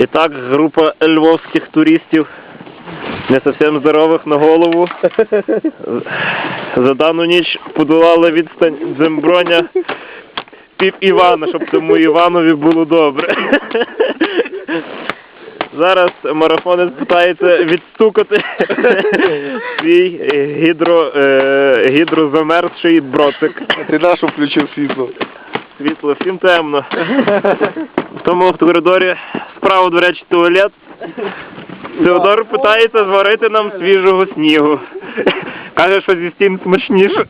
Итак, группа львовских туристів, не совсем здорових на голову, за дану ніч подолали відстань Дземброня пів Івана, щоб тому Іванові було добре. Зараз марафонець питається відстукати свій гідро, е, гідрозамерзший броцик. Ти нашу включив світло. Світло, всім темно. Тому в коридорі справа, до речі, туалет. Теодор питається зварити нам свіжого снігу. Каже, що зі стін смачніше.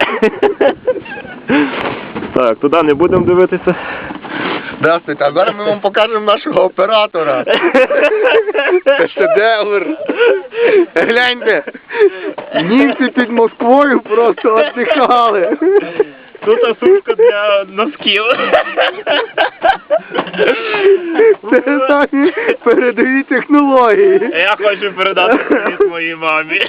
Так, туди не будемо дивитися. Здравствуйте, а зараз ми вам покажемо нашого оператора. Це шедевр. Гляньте. Німці під Москвою просто віддихали. Тут сумка для носків. Це самі передові технології. Я хочу передати привіт моїй мамі.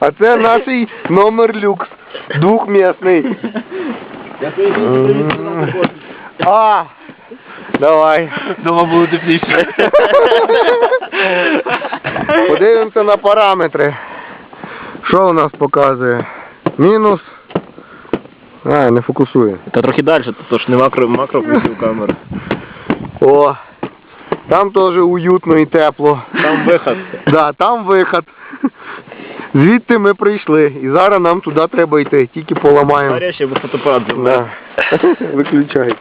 А це наш номер люкс. Двухмісний. А, давай. Дома було тепліше. Подивимося на параметри. Що у нас показує? Мінус. А, не фокусує. Та трохи далі, то ж не макро, макро включив камеру. О, там теж уютно і тепло. Там виход. Да, там виход. Звідти ми прийшли. І зараз нам туди треба йти, тільки поламаємо. Гарячий бо фотоапарат. Да. Виключай.